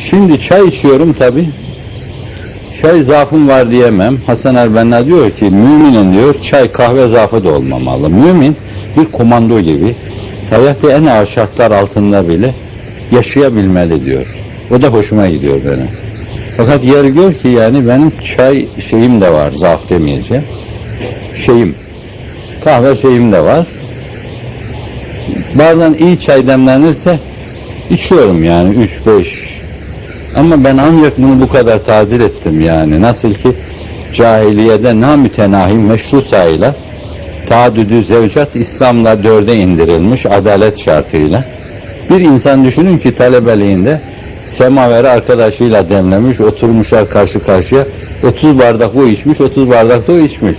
Şimdi çay içiyorum tabi. Çay zaafım var diyemem. Hasan Erbenna diyor ki müminin diyor çay kahve zaafı da olmamalı. Mümin bir komando gibi hayatta en ağır şartlar altında bile yaşayabilmeli diyor. O da hoşuma gidiyor benim. Fakat yer gör ki yani benim çay şeyim de var zaaf demeyeceğim. Şeyim kahve şeyim de var. Bazen iyi çay demlenirse içiyorum yani 3-5 ama ben ancak bunu bu kadar tadil ettim yani. Nasıl ki cahiliyede namütenahi meşru sayıyla taadüdü zevcat İslam'la dörde indirilmiş adalet şartıyla. Bir insan düşünün ki talebeliğinde semaveri arkadaşıyla demlemiş, oturmuşlar karşı karşıya. 30 bardak bu içmiş, 30 bardak da o içmiş.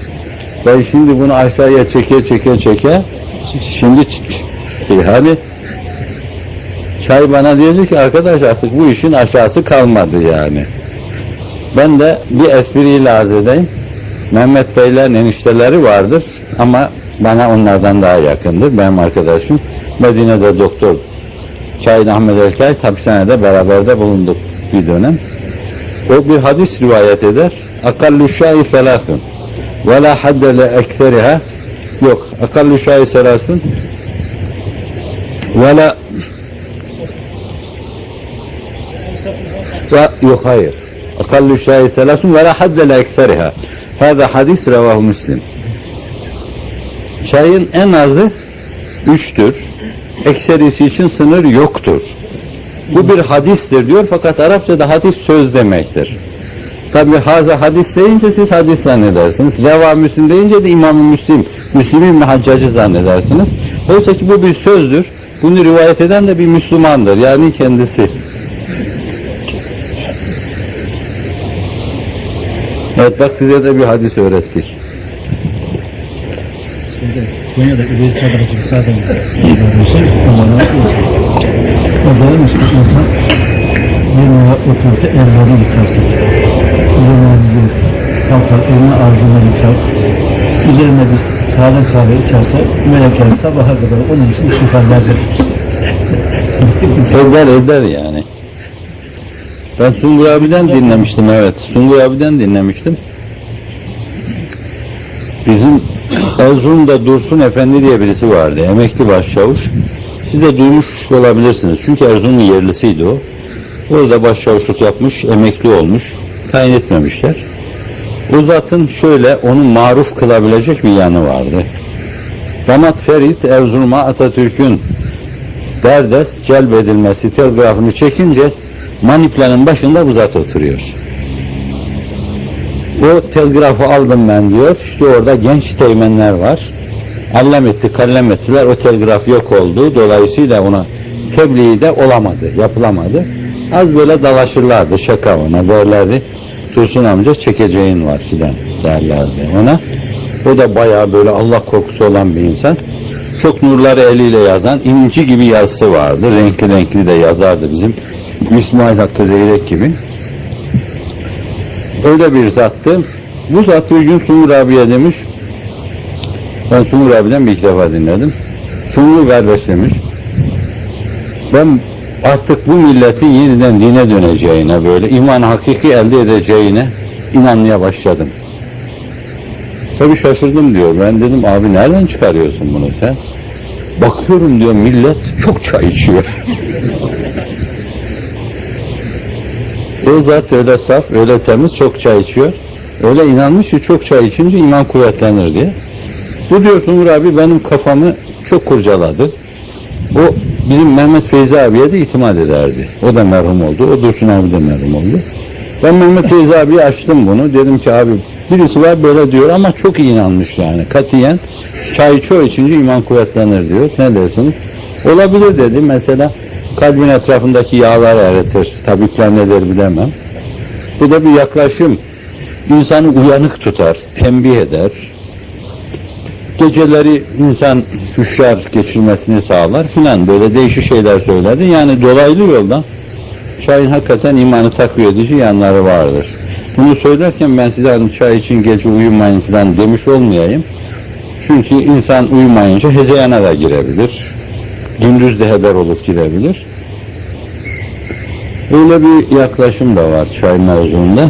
Ben şimdi bunu aşağıya çeke çeke çeke şimdi yani Çay bana diyordu ki arkadaş artık bu işin aşağısı kalmadı yani. Ben de bir espriyle arz edeyim. Mehmet Beylerin enişteleri vardır ama bana onlardan daha yakındır. Benim arkadaşım Medine'de doktor Kain Ahmet Elkay hapishanede beraber de bulunduk bir dönem. O bir hadis rivayet eder. Akallu şai felâfün ve la hadde le ekseriha yok. Akallu şai selâsün ve la و- yok hayır. Akallu şahi selasun ve la hadde le ekseriha. Hâzâ hadis revahu müslim. Çayın en azı üçtür. Ekserisi için sınır yoktur. Bu bir hadistir diyor fakat Arapçada hadis söz demektir. Tabi haza hadis deyince siz hadis zannedersiniz. Reva Müslim deyince de İmam-ı Müslim, Müslim İbni Haccacı zannedersiniz. Oysa ki bu bir sözdür. Bunu rivayet eden de bir Müslümandır. Yani kendisi. Evet bak size de bir hadis öğrettik. Şeyde, Konya'da Üveys Sadrıcı Müsaaden görmüşüz. Allah'a olsun. O demiş ki insan yemeğe oturup ellerini yıkarsın. Yemeğini kalkar, elini ağzını yıkar. Üzerine bir sade kahve içerse melekler sabaha kadar onun için şifalardır. Eder eder yani. Ben Sungur abiden dinlemiştim evet. Sungur abiden dinlemiştim. Bizim Erzurum'da Dursun Efendi diye birisi vardı. Emekli başçavuş. Siz de duymuş olabilirsiniz. Çünkü Erzurum'un yerlisiydi o. Orada başçavuşluk yapmış, emekli olmuş. Tayin etmemişler. O zatın şöyle onu maruf kılabilecek bir yanı vardı. Damat Ferit Erzurum'a Atatürk'ün derdest celbedilmesi telgrafını çekince maniplanın başında bu zat oturuyor. O telgrafı aldım ben diyor. İşte orada genç teğmenler var. Allem etti, kallem ettiler. O telgraf yok oldu. Dolayısıyla ona tebliği de olamadı, yapılamadı. Az böyle dalaşırlardı, şaka ona derlerdi. Tursun amca çekeceğin var filan derlerdi ona. O da bayağı böyle Allah korkusu olan bir insan. Çok nurları eliyle yazan, inci gibi yazısı vardı. Renkli renkli de yazardı bizim. İsmail Hakkı Zeyrek gibi. Öyle bir zattı. Bu zat bir gün Sungur abiye demiş. Ben Sungur abiden bir iki defa dinledim. Sungur kardeş demiş. Ben artık bu milletin yeniden dine döneceğine böyle iman hakiki elde edeceğine inanmaya başladım. Tabii şaşırdım diyor. Ben dedim abi nereden çıkarıyorsun bunu sen? Bakıyorum diyor millet çok çay içiyor. o zat öyle saf, öyle temiz çok çay içiyor. Öyle inanmış ki çok çay içince iman kuvvetlenir diye. Bu diyor Sungur abi benim kafamı çok kurcaladı. O bizim Mehmet Feyzi abiye de itimat ederdi. O da merhum oldu. O Dursun abi de merhum oldu. Ben Mehmet Feyzi abiye açtım bunu. Dedim ki abi birisi var böyle diyor ama çok iyi inanmış yani. Katiyen çay çoğu içince iman kuvvetlenir diyor. Ne dersiniz? Olabilir dedi. Mesela kalbin etrafındaki yağlar eritir. Tabipler ne der bilemem. Bu da bir yaklaşım. İnsanı uyanık tutar, tembih eder. Geceleri insan hüşyar geçirmesini sağlar filan böyle değişik şeyler söyledi. Yani dolaylı yoldan çayın hakikaten imanı takviye edici yanları vardır. Bunu söylerken ben size hanım çay için gece uyumayın filan demiş olmayayım. Çünkü insan uyumayınca hezeyana da girebilir. Gündüz de heder olup girebilir. Öyle bir yaklaşım da var çay mevzuunda.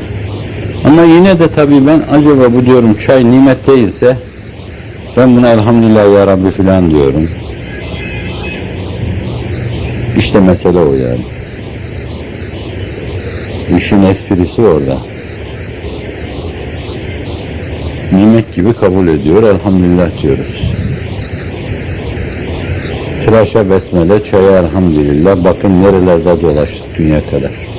Ama yine de tabii ben acaba bu diyorum çay nimet değilse ben buna elhamdülillah ya Rabbi filan diyorum. İşte mesele o yani. İşin esprisi orada. Nimet gibi kabul ediyor, elhamdülillah diyoruz. Tıraşa besmele, çaya elhamdülillah. Bakın nerelerde dolaştık dünya kadar.